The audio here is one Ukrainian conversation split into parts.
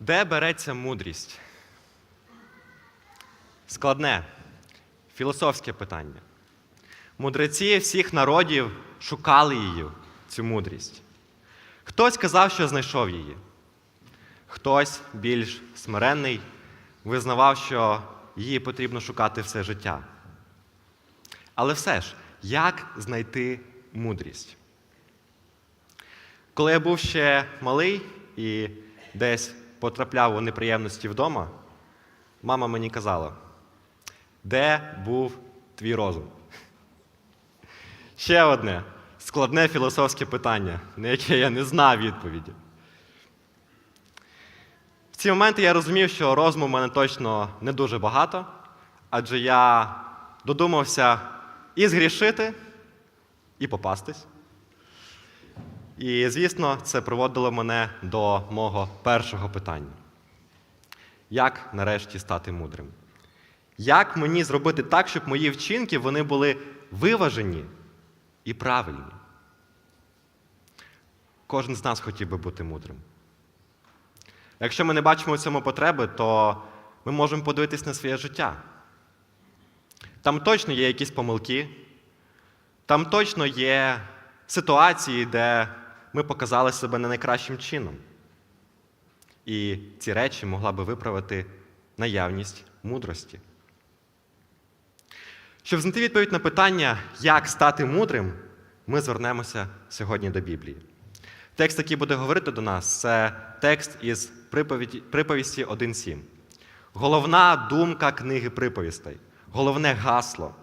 Де береться мудрість? Складне, філософське питання. Мудреці всіх народів шукали її, цю мудрість. Хтось казав, що знайшов її. Хтось більш смиренний визнавав, що її потрібно шукати все життя. Але все ж, як знайти мудрість? Коли я був ще малий і десь потрапляв у неприємності вдома, мама мені казала, де був твій розум? Ще одне складне філософське питання, на яке я не знав відповіді. В ці моменти я розумів, що розуму в мене точно не дуже багато, адже я додумався і згрішити, і попастись. І, звісно, це приводило мене до мого першого питання: як нарешті стати мудрим? Як мені зробити так, щоб мої вчинки вони були виважені і правильні? Кожен з нас хотів би бути мудрим. Якщо ми не бачимо у цьому потреби, то ми можемо подивитись на своє життя. Там точно є якісь помилки, там точно є ситуації, де ми показали себе не найкращим чином. І ці речі могла би виправити наявність мудрості. Щоб знайти відповідь на питання, як стати мудрим, ми звернемося сьогодні до Біблії. Текст, який буде говорити до нас, це текст із приповісті 1.7. Головна думка книги приповістей, головне гасло.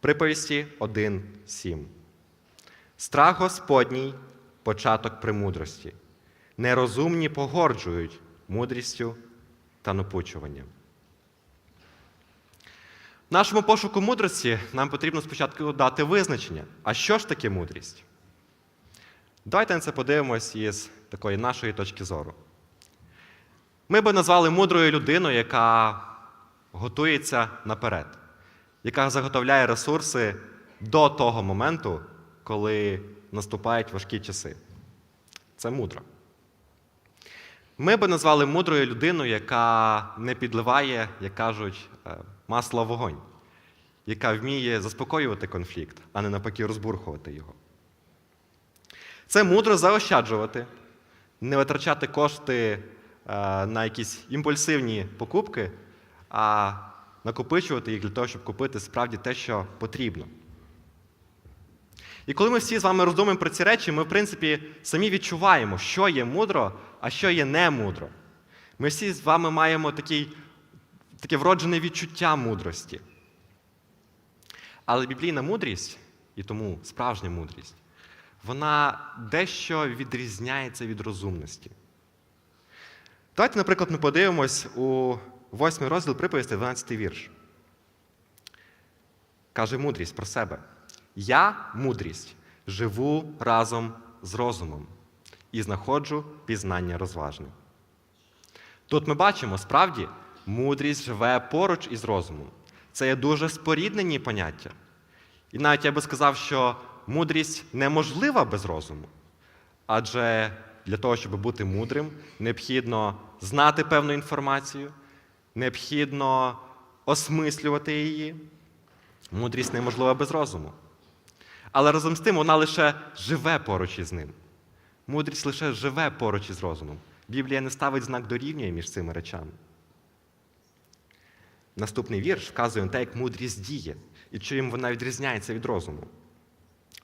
Приповісті 1.7. Страх Господній початок премудрості. Нерозумні погорджують мудрістю та напучуванням. В нашому пошуку мудрості нам потрібно спочатку дати визначення. А що ж таке мудрість? Давайте на це подивимось із такої нашої точки зору. Ми би назвали мудрою людину, яка готується наперед, яка заготовляє ресурси до того моменту, коли наступають важкі часи. Це мудро. Ми би назвали мудрою людину, яка не підливає, як кажуть, е, масло вогонь, яка вміє заспокоювати конфлікт, а не навпаки розбурхувати його. Це мудро заощаджувати, не витрачати кошти е, на якісь імпульсивні покупки, а накопичувати їх для того, щоб купити справді те, що потрібно. І коли ми всі з вами роздумуємо про ці речі, ми, в принципі, самі відчуваємо, що є мудро, а що є не мудро. Ми всі з вами маємо такий, таке вроджене відчуття мудрості. Але біблійна мудрість, і тому справжня мудрість, вона дещо відрізняється від розумності. Давайте, наприклад, ми подивимось у 8 розділ приповісти, 12 вірш. Каже мудрість про себе. Я, мудрість, живу разом з розумом і знаходжу пізнання розважне. Тут ми бачимо, справді, мудрість живе поруч із розумом. Це є дуже споріднені поняття. І навіть я би сказав, що мудрість неможлива без розуму. Адже для того, щоб бути мудрим, необхідно знати певну інформацію, необхідно осмислювати її. Мудрість неможлива без розуму. Але разом з тим вона лише живе поруч із ним. Мудрість лише живе поруч із розумом. Біблія не ставить знак дорівнює між цими речами. Наступний вірш вказує на те, як мудрість діє, і чим вона відрізняється від розуму.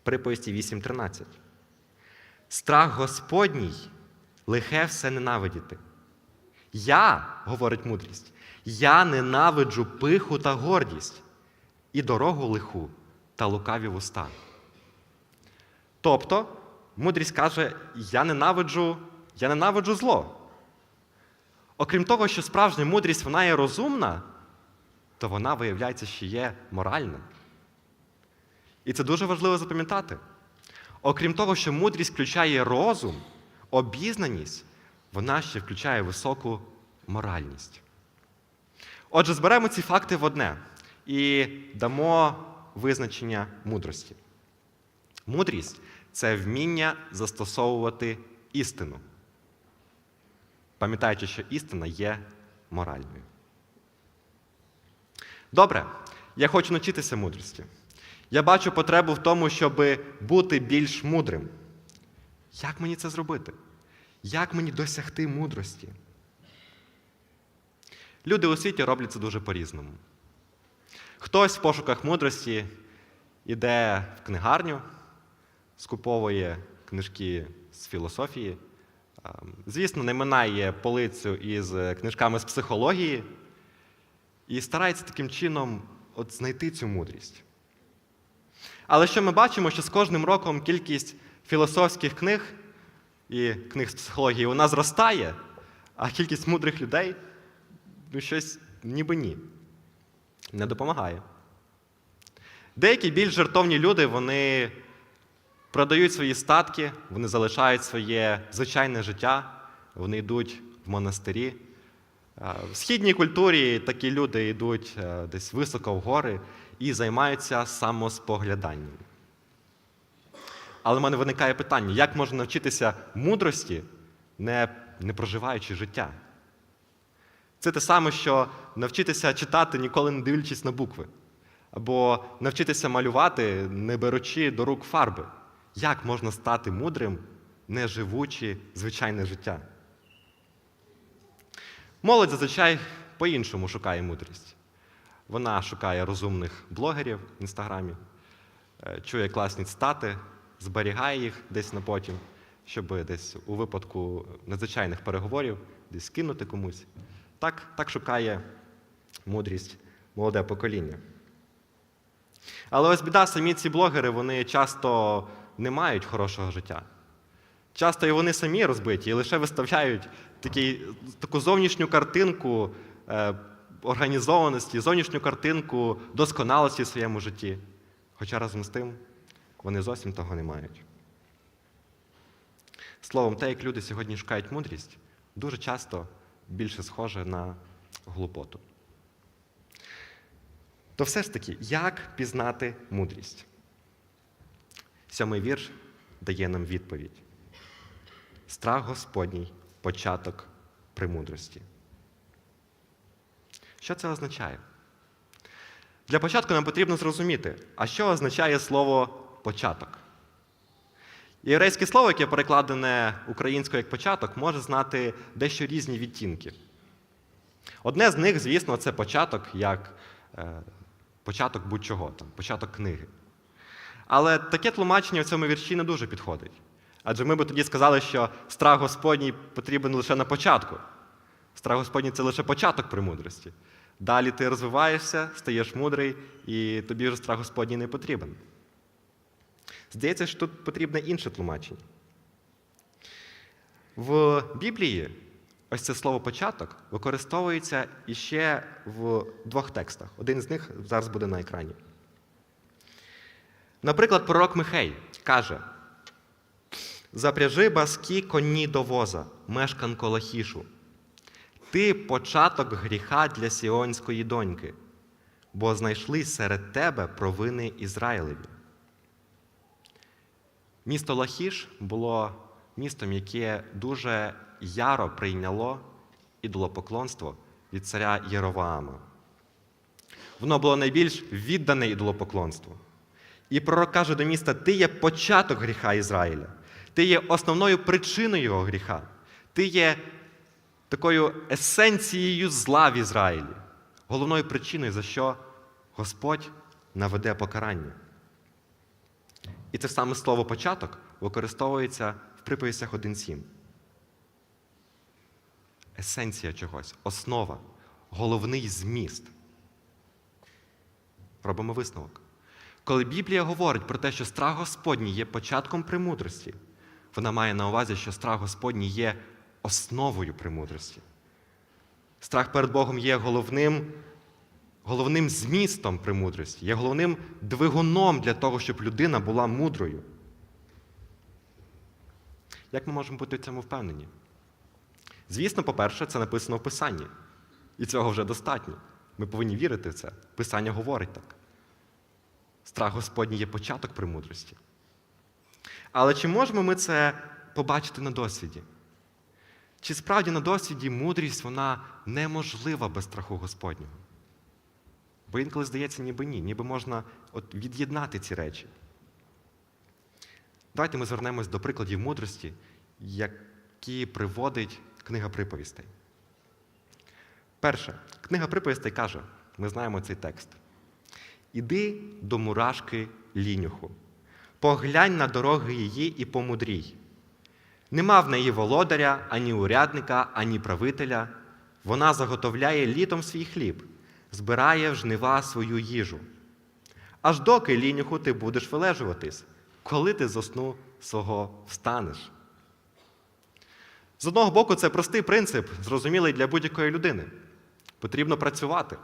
Приповісті 8.13. Страх Господній лихе все ненавидіти. Я, говорить мудрість, я ненавиджу пиху та гордість, і дорогу лиху та лукаві вуста. Тобто, мудрість каже, я ненавиджу, я ненавиджу зло. Окрім того, що справжня мудрість вона є розумна, то вона, виявляється, що є моральна. І це дуже важливо запам'ятати. Окрім того, що мудрість включає розум, обізнаність, вона ще включає високу моральність. Отже, зберемо ці факти в одне і дамо визначення мудрості. Мудрість це вміння застосовувати істину. пам'ятаючи, що істина є моральною. Добре, я хочу навчитися мудрості. Я бачу потребу в тому, щоб бути більш мудрим. Як мені це зробити? Як мені досягти мудрості? Люди у світі роблять це дуже по-різному. Хтось в пошуках мудрості йде в книгарню, скуповує книжки з філософії. Звісно, не минає полицю із книжками з психології і старається таким чином от знайти цю мудрість. Але що ми бачимо, що з кожним роком кількість філософських книг і книг з психології вона зростає, а кількість мудрих людей ну, щось ніби ні. Не допомагає. Деякі більш жертовні люди вони продають свої статки, вони залишають своє звичайне життя, вони йдуть в монастирі. В східній культурі такі люди йдуть е, десь високо в гори і займаються самоспогляданням. Але в мене виникає питання: як можна навчитися мудрості, не, не проживаючи життя? Це те саме, що навчитися читати, ніколи не дивлячись на букви, або навчитися малювати, не беручи до рук фарби. Як можна стати мудрим, не живучи звичайне життя? Молодь зазвичай по-іншому шукає мудрість. Вона шукає розумних блогерів в інстаграмі, е, чує класні цитати, зберігає їх десь на потім, щоб десь у випадку надзвичайних переговорів десь кинути комусь. Так, так шукає мудрість молоде покоління. Але ось біда, самі ці блогери вони часто не мають хорошого життя. Часто і вони самі розбиті і лише виставляють такий, таку зовнішню картинку е, організованості, зовнішню картинку досконалості в своєму житті. Хоча разом з тим вони зовсім того не мають. Словом, те, як люди сьогодні шукають мудрість, дуже часто більше схоже на глупоту. То все ж таки, як пізнати мудрість? Сьомий вірш дає нам відповідь. Страх Господній початок премудрості. Що це означає? Для початку нам потрібно зрозуміти, а що означає слово початок. Єврейське слово, яке перекладене українською як початок, може знати дещо різні відтінки. Одне з них, звісно, це початок як е, початок будь-чого, там, початок книги. Але таке тлумачення в цьому вірші не дуже підходить. Адже ми би тоді сказали, що страх Господній потрібен лише на початку. Страх Господній це лише початок премудрості. Далі ти розвиваєшся, стаєш мудрий, і тобі вже страх Господній не потрібен. Здається, що тут потрібне інше тлумачення. В Біблії ось це слово початок використовується іще в двох текстах. Один з них зараз буде на екрані. Наприклад, пророк Михей каже: Запряжи баскі коні до воза, мешканко Лахішу. Ти початок гріха для сіонської доньки, бо знайшли серед тебе провини Ізраїлеві. Місто Лахіш було містом, яке дуже яро прийняло ідолопоклонство від царя Єроваама. Воно було найбільш віддане ідолопоклонству. І пророк каже до міста: Ти є початок гріха Ізраїля, ти є основною причиною його гріха, ти є такою есенцією зла в Ізраїлі, головною причиною, за що Господь наведе покарання. І це саме слово початок використовується в приповістях 1.7. Есенція чогось, основа, головний зміст. Робимо висновок. Коли Біблія говорить про те, що страх Господній є початком премудрості, вона має на увазі, що страх Господній є основою премудрості. Страх перед Богом є головним, головним змістом премудрості, є головним двигуном для того, щоб людина була мудрою. Як ми можемо бути в цьому впевнені? Звісно, по-перше, це написано в Писанні. І цього вже достатньо. Ми повинні вірити в це. Писання говорить так. Страх Господній є початок премудрості. Але чи можемо ми це побачити на досвіді? Чи справді на досвіді мудрість вона неможлива без страху Господнього? Бо інколи здається, ніби ні, ніби можна от від'єднати ці речі. Давайте ми звернемось до прикладів мудрості, які приводить книга приповістей. Перше, книга приповістей каже: ми знаємо цей текст. Іди до мурашки лінюху, поглянь на дороги її і помудрій. Нема в неї володаря, ані урядника, ані правителя. Вона заготовляє літом свій хліб, збирає в жнива свою їжу. Аж доки лінюху ти будеш вилежуватись, коли ти зосну свого встанеш. З одного боку, це простий принцип, зрозумілий для будь-якої людини. Потрібно працювати.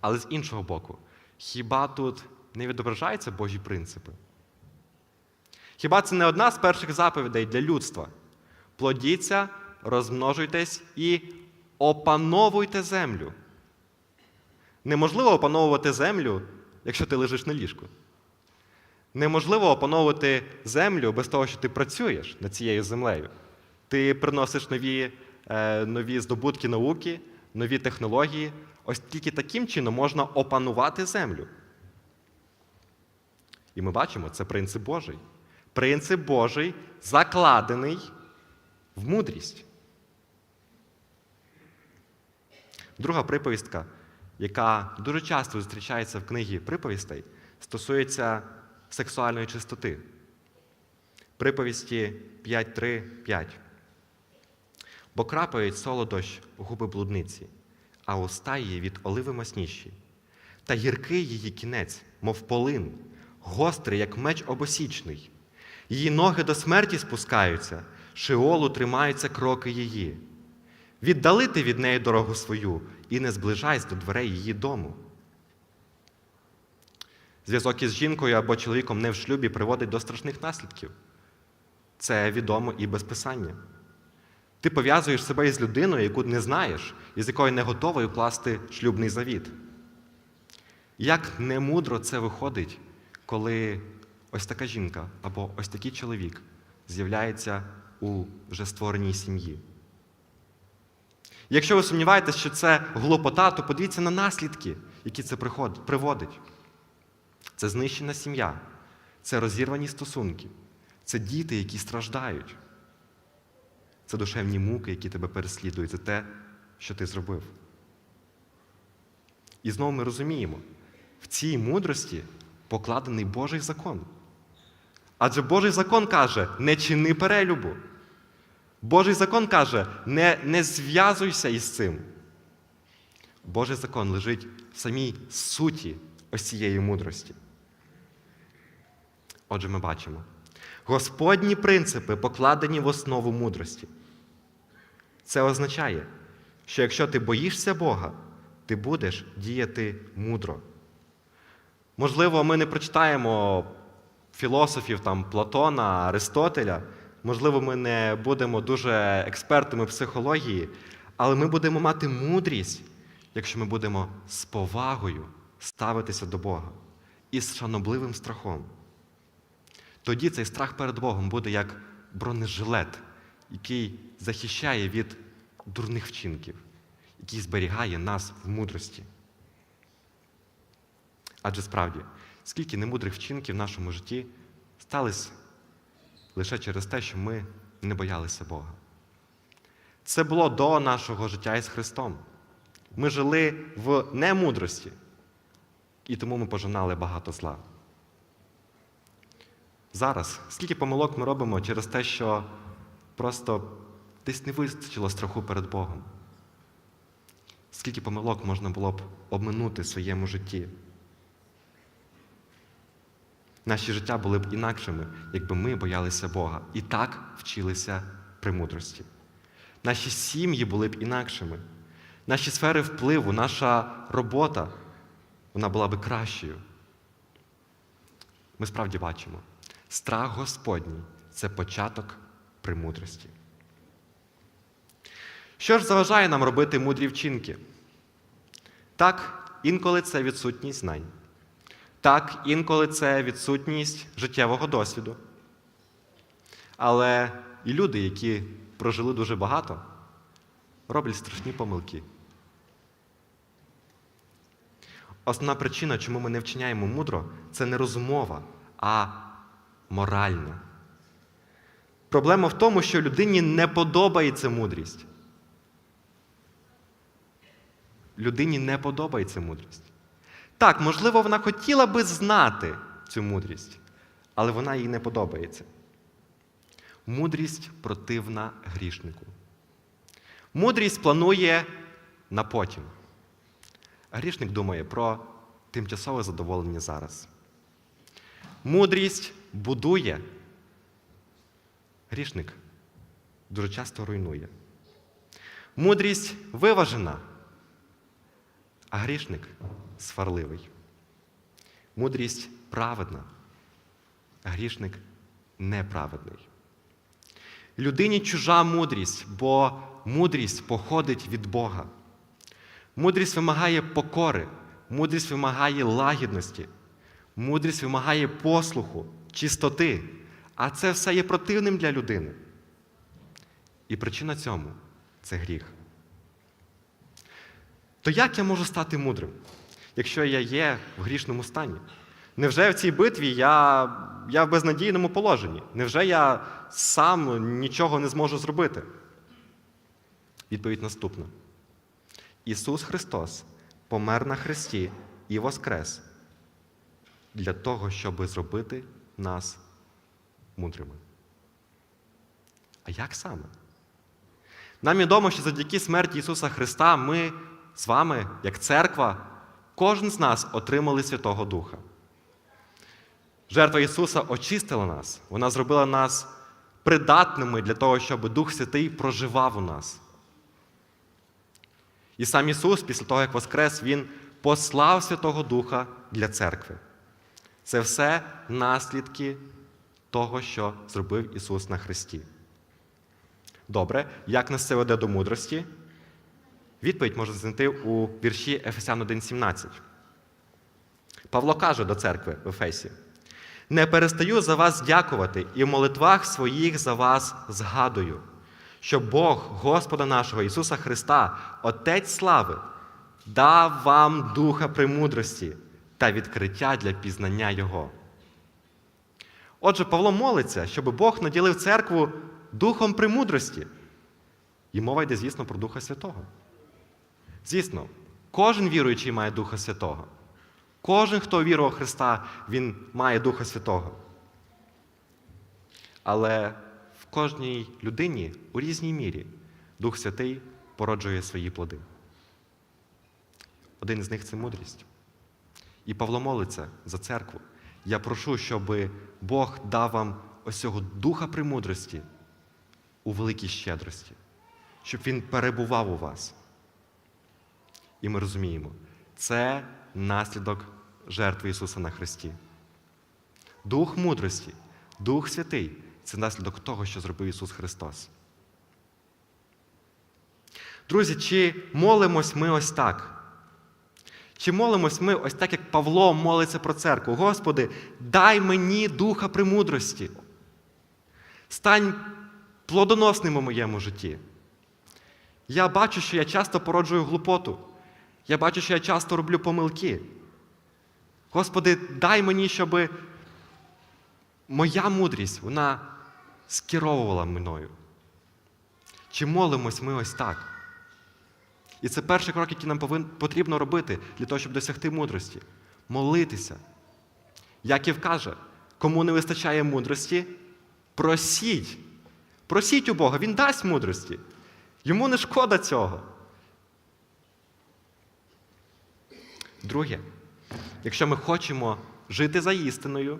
Але з іншого боку, хіба тут не відображаються Божі принципи? Хіба це не одна з перших заповідей для людства? Плодіться, розмножуйтесь і опановуйте землю. Неможливо опановувати землю, якщо ти лежиш на ліжку. Неможливо опановувати землю без того, що ти працюєш над цією землею. Ти приносиш нові, е, нові здобутки науки, нові технології. Ось тільки таким чином можна опанувати землю. І ми бачимо, це принцип Божий. Принцип Божий закладений в мудрість. Друга приповістка, яка дуже часто зустрічається в книгі приповістей, стосується сексуальної чистоти. Приповісті 5.3.5. Бо крапають солодощ губи блудниці, а уста її від оливи масніші. Та гіркий її кінець, мов полин, гострий, як меч обосічний. Її ноги до смерті спускаються, шиолу тримаються кроки її. Віддали ти від неї дорогу свою і не зближайся до дверей її дому. Зв'язок із жінкою або чоловіком не в шлюбі приводить до страшних наслідків. Це відомо і без писання. Ти пов'язуєш себе із людиною, яку не знаєш, і з якою не готовий укласти шлюбний завіт. Як немудро це виходить, коли ось така жінка або ось такий чоловік з'являється у вже створеній сім'ї. Якщо ви сумніваєтесь, що це глупота, то подивіться на наслідки, які це приводить. Це знищена сім'я, це розірвані стосунки, це діти, які страждають. Це душевні муки, які тебе переслідують за те, що ти зробив. І знову ми розуміємо, в цій мудрості покладений Божий закон. Адже Божий закон каже, не чини перелюбу. Божий закон каже, не, не зв'язуйся із цим. Божий закон лежить в самій суті ось цієї мудрості. Отже, ми бачимо. Господні принципи покладені в основу мудрості. Це означає, що якщо ти боїшся Бога, ти будеш діяти мудро. Можливо, ми не прочитаємо філософів там, Платона, Аристотеля, можливо, ми не будемо дуже експертами психології, але ми будемо мати мудрість, якщо ми будемо з повагою ставитися до Бога і з шанобливим страхом. Тоді цей страх перед Богом буде як бронежилет, який захищає від дурних вчинків, який зберігає нас в мудрості. Адже справді, скільки немудрих вчинків в нашому житті стались лише через те, що ми не боялися Бога. Це було до нашого життя із Христом. Ми жили в немудрості, і тому ми пожинали багато зла. Зараз, скільки помилок ми робимо через те, що просто десь не вистачило страху перед Богом. Скільки помилок можна було б обминути в своєму житті? Наші життя були б інакшими, якби ми боялися Бога і так вчилися премудрості. Наші сім'ї були б інакшими. Наші сфери впливу, наша робота, вона була б кращою. Ми справді бачимо, страх Господній це початок премудрості. Що ж заважає нам робити мудрі вчинки? Так, інколи це відсутність знань. Так, інколи це відсутність життєвого досвіду. Але і люди, які прожили дуже багато, роблять страшні помилки. Основна причина, чому ми не вчиняємо мудро, це не розумова, а моральна. Проблема в тому, що людині не подобається мудрість. Людині не подобається мудрість. Так, можливо, вона хотіла би знати цю мудрість, але вона їй не подобається. Мудрість противна грішнику. Мудрість планує на потім. Грішник думає про тимчасове задоволення зараз. Мудрість будує. Грішник дуже часто руйнує. Мудрість виважена, а грішник сварливий. Мудрість праведна, а грішник неправедний. Людині чужа мудрість, бо мудрість походить від Бога. Мудрість вимагає покори, мудрість вимагає лагідності, мудрість вимагає послуху, чистоти. А це все є противним для людини. І причина цьому це гріх. То як я можу стати мудрим, якщо я є в грішному стані? Невже в цій битві я, я в безнадійному положенні? Невже я сам нічого не зможу зробити? Відповідь наступна. Ісус Христос помер на хресті і воскрес для того, щоб зробити нас мудрими. А як саме? Нам відомо, що завдяки смерті Ісуса Христа ми з вами, як церква, кожен з нас отримали Святого Духа. Жертва Ісуса очистила нас, вона зробила нас придатними для того, щоб Дух Святий проживав у нас. І сам Ісус, після того, як Воскрес, Він послав Святого Духа для церкви. Це все наслідки того, що зробив Ісус на Христі. Добре, як нас це веде до мудрості? Відповідь можна знайти у вірші Ефесян 1,17. Павло каже до церкви в Ефесі: Не перестаю за вас дякувати і в молитвах своїх за вас згадую, що Бог Господа нашого Ісуса Христа, Отець слави, дав вам духа премудрості та відкриття для пізнання Його. Отже, Павло молиться, щоб Бог наділив церкву духом премудрості. І мова йде, звісно, про Духа Святого. Звісно, кожен віруючий має Духа Святого. Кожен, хто вірував Христа, він має Духа Святого. Але в кожній людині у різній мірі Дух Святий породжує свої плоди. Один з них це мудрість. І Павло молиться за церкву. Я прошу, щоб Бог дав вам ось цього духа премудрості у великій щедрості, щоб він перебував у вас. І ми розуміємо, це наслідок жертви Ісуса на Христі. Дух мудрості, Дух Святий це наслідок того, що зробив Ісус Христос. Друзі, чи молимось ми ось так? Чи молимось ми ось так, як Павло молиться про церкву? Господи, дай мені духа премудрості. Стань плодоносним у моєму житті. Я бачу, що я часто породжую глупоту. Я бачу, що я часто роблю помилки. Господи, дай мені, щоб моя мудрість вона скеровувала мною. Чи молимось ми ось так? І це перший крок, який нам повин, потрібно робити для того, щоб досягти мудрості. Молитися. Яків каже, кому не вистачає мудрості, просіть. Просіть у Бога, Він дасть мудрості. Йому не шкода цього. Друге, якщо ми хочемо жити за істиною,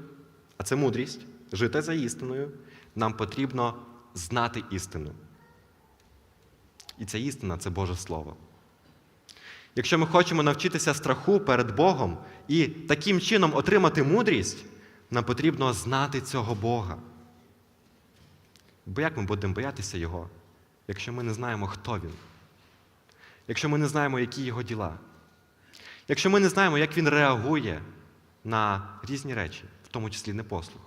а це мудрість, жити за істиною, нам потрібно знати істину. І ця істина це Боже Слово. Якщо ми хочемо навчитися страху перед Богом і таким чином отримати мудрість, нам потрібно знати цього Бога. Бо як ми будемо боятися Його, якщо ми не знаємо, хто Він? Якщо ми не знаємо, які його діла? Якщо ми не знаємо, як він реагує на різні речі, в тому числі непослух.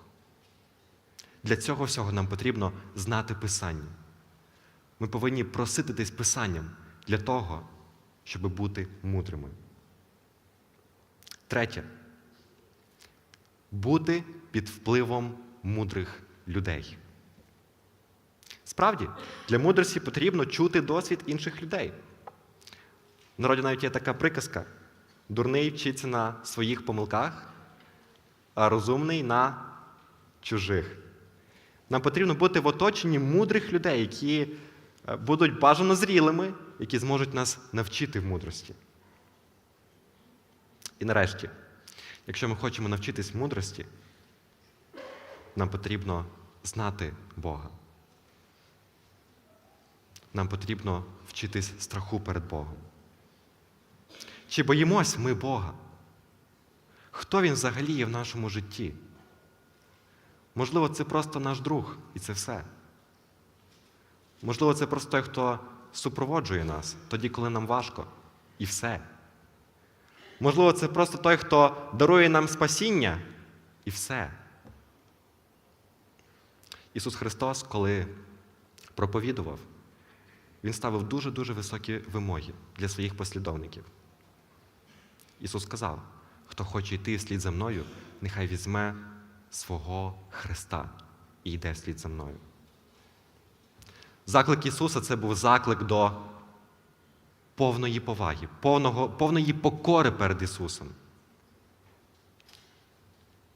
Для цього всього нам потрібно знати Писання. Ми повинні просититись Писанням для того, щоб бути мудрими. Третє. Бути під впливом мудрих людей. Справді, для мудрості потрібно чути досвід інших людей. В народі навіть є така приказка: дурний вчиться на своїх помилках, а розумний на чужих. Нам потрібно бути в оточенні мудрих людей, які е, будуть бажано зрілими, які зможуть нас навчити в мудрості. І нарешті, якщо ми хочемо навчитись мудрості, нам потрібно знати Бога. Нам потрібно вчитись страху перед Богом. Чи боїмось ми Бога? Хто Він взагалі є в нашому житті? Можливо, це просто наш друг, і це все. Можливо, це просто той, хто супроводжує нас тоді, коли нам важко, і все. Можливо, це просто той, хто дарує нам спасіння, і все. Ісус Христос, коли проповідував, Він ставив дуже-дуже високі вимоги для своїх послідовників. Ісус сказав, хто хоче йти вслід за мною, нехай візьме свого Христа і йде вслід за мною. Заклик Ісуса це був заклик до повної поваги, повного, повної покори перед Ісусом.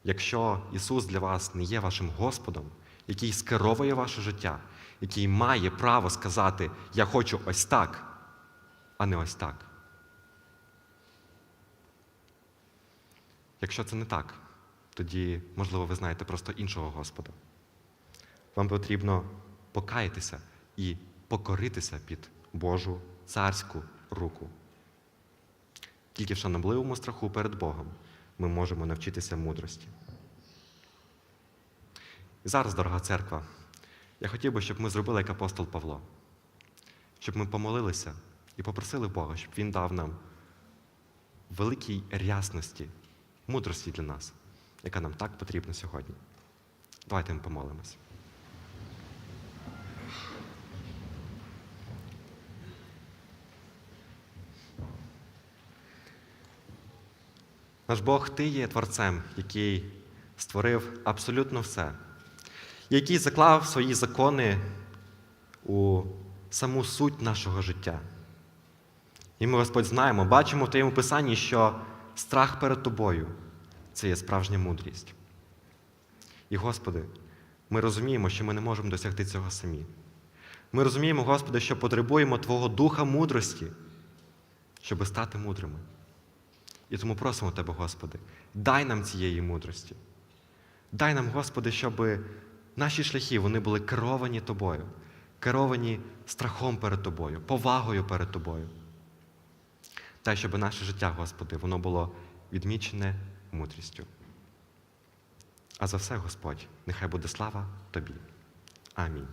Якщо Ісус для вас не є вашим Господом, який скеровує ваше життя, який має право сказати, я хочу ось так, а не ось так. Якщо це не так, тоді, можливо, ви знаєте просто іншого Господа. Вам потрібно покаятися і покоритися під Божу царську руку. Тільки в шанобливому страху перед Богом ми можемо навчитися мудрості. І зараз, дорога церква, я хотів би, щоб ми зробили як апостол Павло, щоб ми помолилися і попросили Бога, щоб Він дав нам великій рясності, мудрості для нас, яка нам так потрібна сьогодні. Давайте ми помолимось. Наш Бог, Ти є Творцем, який створив абсолютно все, який заклав свої закони у саму суть нашого життя. І ми, Господь, знаємо, бачимо в Твоєму Писанні, що страх перед Тобою це є справжня мудрість. І, Господи, ми розуміємо, що ми не можемо досягти цього самі. Ми розуміємо, Господи, що потребуємо Твого духа мудрості, щоб стати мудрими. І тому просимо Тебе, Господи, дай нам цієї мудрості. Дай нам, Господи, щоб наші шляхи вони були керовані Тобою, керовані страхом перед Тобою, повагою перед Тобою. Дай, щоб наше життя, Господи, воно було відмічене мудрістю. А за все, Господь, нехай буде слава Тобі. Амінь.